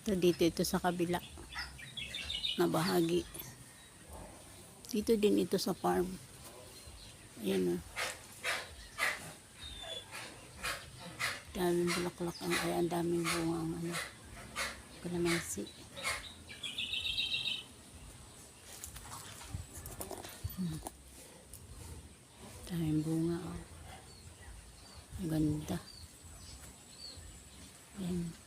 So, dito ito sa kabila na bahagi. Dito din ito sa farm. Ayan o. Daming bulaklak ang ay ang daming bunga ano. Kalamansi. Hmm. Daming bunga oh. Ang ganda. Ayan.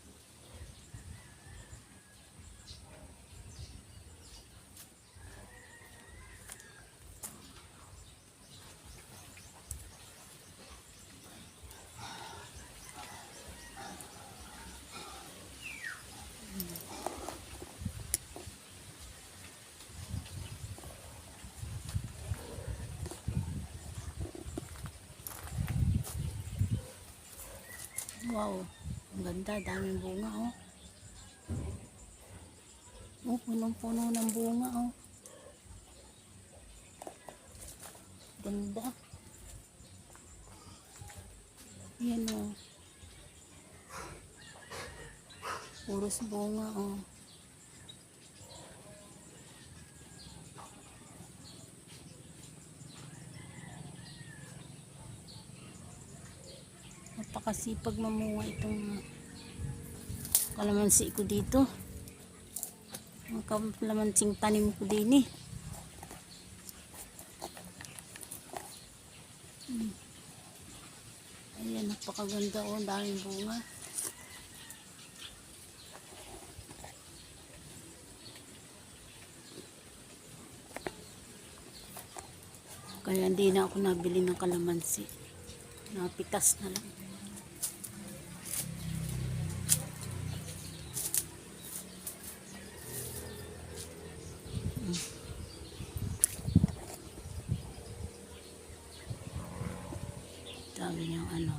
Wow, ang ganda, daming bunga oh. Oh, punong-puno ng bunga oh. Ganda. Yan oh. Puros bunga oh. Napakasipag mamunga itong kalamansi ko dito. Ang kalamansing tanim ko din eh. Hmm. Ayan, napakaganda oh, ang daming bunga. Kaya hindi na ako nabili ng kalamansi. Napitas na lang. Sabi niyang ano.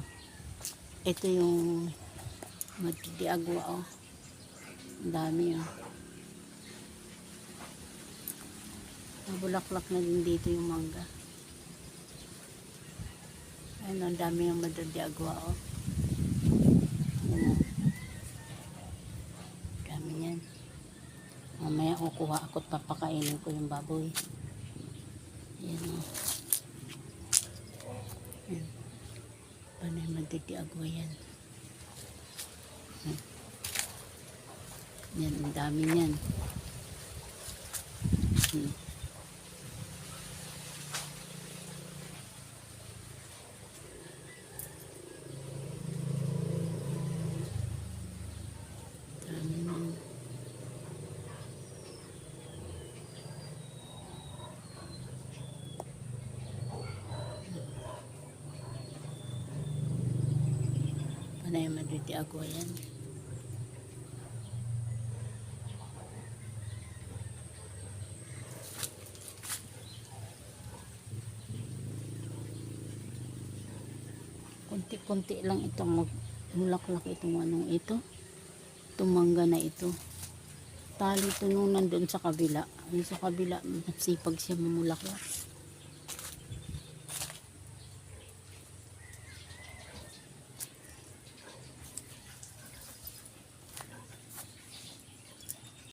Ito yung magdidiagwa oh. Ang dami oh. Nabulaklak na din dito yung mangga. Ayun, ang dami yung madadiagwa oh. Ano. Dami. Mamaya kukuha ako at papakainin ko yung baboy. Yan oh. Yan. Paano yung madadiagwa yan? Hmm. Yan, ang dami yan. Hmm. Dami yan. Panay maditi ako yan. Kunti-kunti lang itong mulaklak itong anong ito. Itong mangga na ito. Tali ito nung nandun sa kabila. Yung sa kabila, sipag siya mamulaklak.